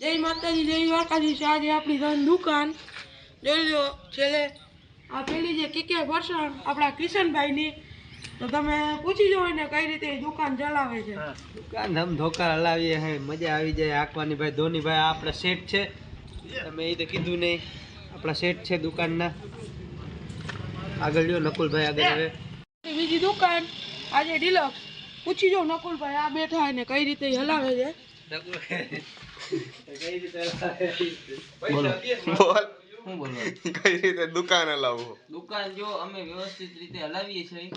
જય માતાજી જય દ્વારકાધીશ. આજે આપણી ધન દુકાન. જોઈ લો છેલ્લે આ પેલી જે કે કે વરસાણ આપણા કિશનભાઈની. તો તમે પૂછી જો ને કઈ રીતે દુકાન ચલાવે છે. દુકાન ધમ ધોકા હલાવીએ હે મજા આવી જાય આંકવાની ભાઈ. ધોની ભાઈ આ આપણા શેઠ છે. તમે એ તો કીધું નહીં. આપણા શેઠ છે દુકાનના. આગળ જો નકુલભાઈ આગળ હવે. બીજી દુકાન આજે ડિલક્સ. પૂછી જો નકુલભાઈ આ બેઠા ને કઈ રીતે હલાવે છે. બોલ. શું બોલો કઈ રીતે દુકાન હલાવવું? દુકાન જો અમે વ્યવસ્થિત રીતે હલાવીએ છીએ.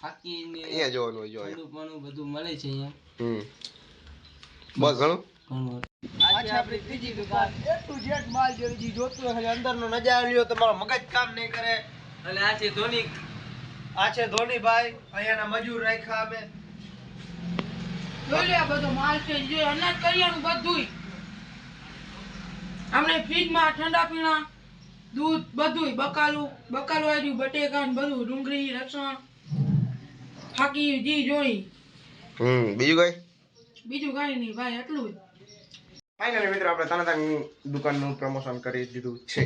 થાકીને અહીંયા જોવાનું જો ઠંડુ બધું મળે છે અહીંયા. હમ. બસ ઘણું? ઘણું આપણી ત્રીજી દુકાન. એ ટુ ઝેડ માલ જેવી જોતું હોય અંદરનો નજારો લ્યો તમારો મગજ કામ નહીં કરે. અને આ છે ધોની. આ છે ધોનીભાઈ અહીંયાના મજૂર રાખ્યા અમે જોઈ લે આ બધો માલ છે જે અનાજ કરિયાણું બધુંય. આપણે ફ્રીજમાં ઠંડા પીણા દૂધ બધુંય બકાલું બકાલું આવ્યું બટેકા બધું ડુંગળી લસણ ફાકી જી જોઈ હમ બીજું કઈ? બીજું કઈ નહીં ભાઈ એટલું ફાઇનલી મિત્રો આપણે તનતાની દુકાનનું પ્રમોશન કરી દીધું છે.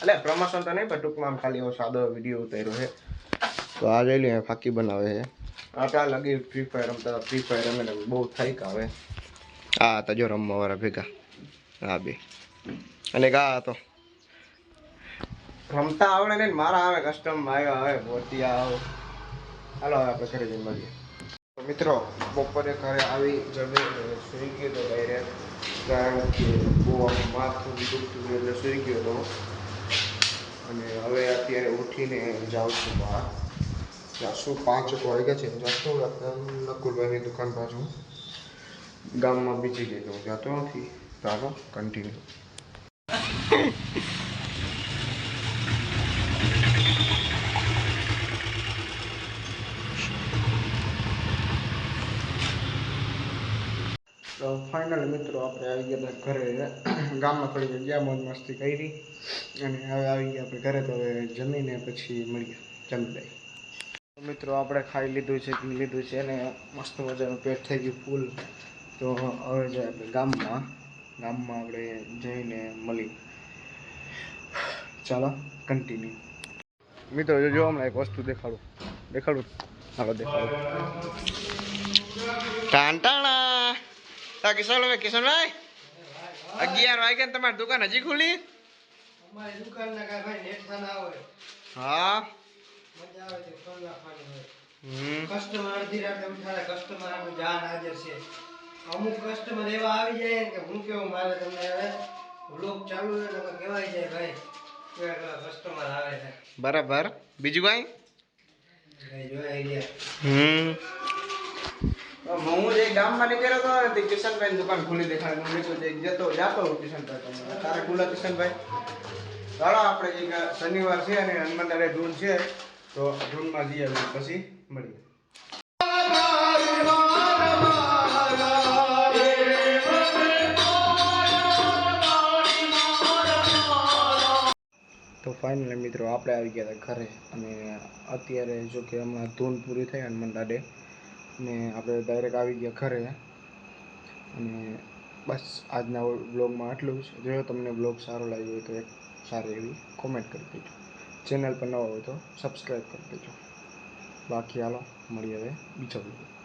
એટલે પ્રમોશન તો નહીં પણ ટૂંકમાં ખાલી એવો સાદો વીડિયો ઉતાર્યો છે. તો આ જોઈ લઈએ ફાકી બનાવે છે. આટા લગી ફ્રી ફાયર રમતા ફ્રી ફાયર રમે બહુ થાઈક આવે. હા તો જો રમવા વાળા ભેગા. હા બે. અને કા તો રમતા આવડે ને, મારા આવે કસ્ટમ આવ્યા આવે બોટિયા આવે. હાલો, હવે આપણે ઘરે જઈને મળીએ મિત્રો, બપોરે ઘરે આવી જમી સુઈ ગયો તો ડાયરેક્ટ કારણ કે બહુ માથું દુખતું એટલે સુઈ ગયો હતો અને હવે અત્યારે ઉઠીને જાઉં છું બહાર. જાશું પાંચ વાગ્યા છે જાશું નકુલભાઈની દુકાન પાછું ગામમાં બીજી હું જતો નથી. ચાલો કન્ટિન્યુ તો ફાઇનલ મિત્રો આપણે આવી ગયા ઘરે. ગામમાં થોડી જગ્યા મોજ મસ્તી કરી અને હવે આવી ગયા આપણે ઘરે તો હવે જમીને પછી મળીએ જમી લઈએ મિત્રો આપણે ખાઈ લીધું છે લીધું છે અને મસ્ત મજાનું પેટ થઈ ગયું ફૂલ. તો હવે જાય આપણે ગામમાં ગામમાં આપણે જઈને મળી ચાલો કન્ટિન્યુ મિત્રો જો હમણાં એક વસ્તુ દેખાડું. દેખાડું? હાલો દેખાડું. ટાંટાણા તા કિશોર કિશોરભાઈ અગિયાર વાગે ને તમારી દુકાન હજી ખુલી અમારી કાંઈ ભાઈ નેટ ના હોય. હા. મજા આવે છે ફોન નાખવાની હોય. કસ્ટમર અડધી રાતે ઉઠાડે કસ્ટમર આપણું જાન હાજર છે. અમુક કસ્ટમર એવા આવી જાય કે હું કેવું મારે તમને હવે? લોક ચાલુ તો જાય ભાઈ. બરાબર. બીજું કઈ? હમ. હું જે ગામમાં નીકળ્યો હતો ને તે કિશનભાઈ દુકાન ખુલી દેખાય. હું નીકળ્યો જતો જાતો કિશનભાઈ તારે ખુલ્લા કિશનભાઈ. ચાલો આપણે એક શનિવાર છે અને હનુમાન દાડે ધૂન છે તો ધૂનમાં જઈએ પછી મળીએ. ફાઇનલી મિત્રો, આપણે આવી ગયા હતા ઘરે અને અત્યારે જો કે હમણાં ધૂન પૂરી થઈ હનુમાન દાડે ને આપણે ડાયરેક્ટ આવી ગયા ઘરે અને બસ આજના બ્લોગમાં આટલું જ. જો તમને બ્લોગ સારો લાગ્યો હોય તો એક સારી એવી કોમેન્ટ કરી દેજો. ચેનલ પર નવા હોય તો સબસ્ક્રાઈબ કરી દેજો. બાકી હાલો, મળીએ હવે બીજો બ્લોગ